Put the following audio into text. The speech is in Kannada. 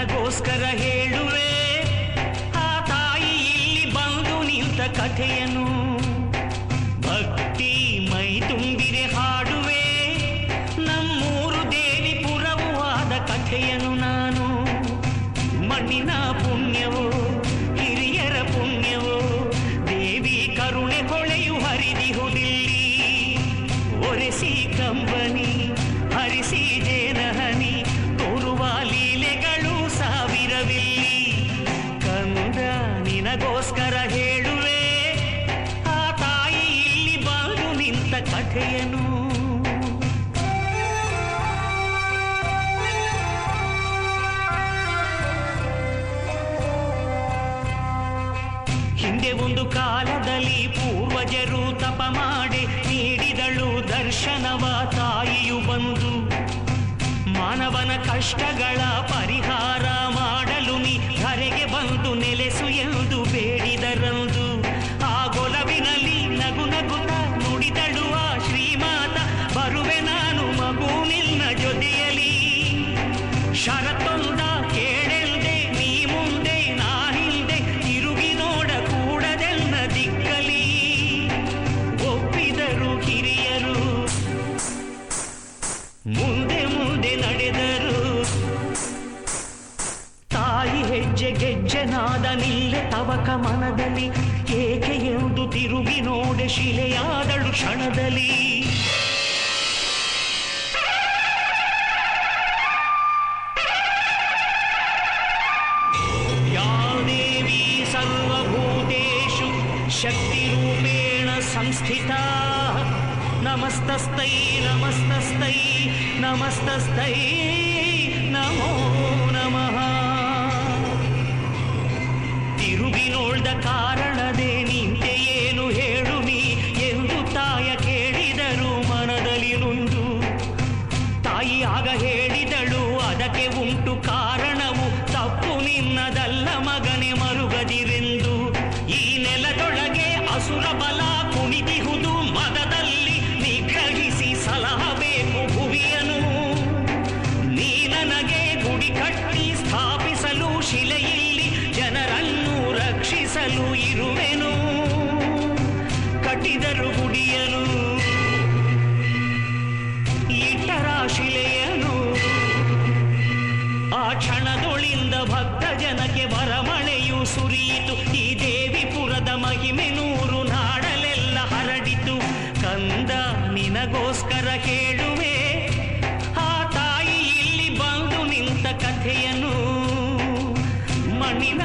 ನಿನಗೋಸ್ಕರ ಹೇಳುವೆ ಆ ತಾಯಿ ಇಲ್ಲಿ ಬಂದು ನಿಂತ ಕಥೆಯನು ಕಥೆಯನು. ಹಿಂದೆ ಒಂದು ಕಾಲದಲ್ಲಿ ಪೂರ್ವಜರು ತಪ ಮಾಡಿ ನೀಡಿದಳು ದರ್ಶನವ ತಾಯಿಯು ಬಂದು ಮಾನವನ ಕಷ್ಟಗಳ ಪರಿಹಾರ ತಾಯಿ ಹೆಜ್ಜೆ ಗೆಜ್ಜೆ ನಾದನಿಲ್ಲೆ ತವಕ ಮನದಲ್ಲಿ, ಏಕೆ ಎಂದು ತಿರುಗಿ ನೋಡೆ ಶಿಲೆಯಾದಳು ಕ್ಷಣದಲ್ಲಿ. ಯಾದೇವಿ ಸರ್ವಭೂತೇಶು ಶಕ್ತಿರೂಪೇಣ ಸಂಸ್ಥಿತಾ. ನಮೋ ಕಾರಣದೇ ನಿಂತೆ ಏನು ಹೇಳು ನೀ ಎಂದು ತಾಯ ಕೇಳಿದರು, ಮನದಲ್ಲಿ ನುಂದು. ತಾಯಿ ಆಗ ಹೇಳಿದಳು, ಅದಕ್ಕೆ ಉಂಟು ಕಾರಣವು ತಪ್ಪು, ನಿನ್ನದಲ್ಲ ಮಗನೆ ಮರುಗದಿರೆಂದು. ಈ ನೆಲದೊಳಗೆ ಅಸುರ ಬಲ ಕುಣಿದಿಹುದು, ಮದದಲ್ಲಿ ನಿಗ್ರಹಿಸಿ ಸಲಹಬೇಕು ಭುವಿಯನು. ನೀ ನನಗೆ ಗುಡಿ ಕಟ್ಟಿ ಶಿಲೆಯನು. ಆ ಕ್ಷಣದೊಳಿಂದ ಭಕ್ತ ಜನಕ್ಕೆ ಬರಮಳೆಯು ಸುರಿಯಿತು. ಈ ದೇವಿಪುರದ ಮಹಿಮೆ ನೂರು ನಾಡಲೆಲ್ಲ ಹರಡಿತು. ಕಂದ, ನಿನಗೋಸ್ಕರ ಕೇಳುವೆ ಆ ತಾಯಿ ಇಲ್ಲಿ ಬಂದು ನಿಂತ ಕಥೆಯನು ಮಣ್ಣಿನ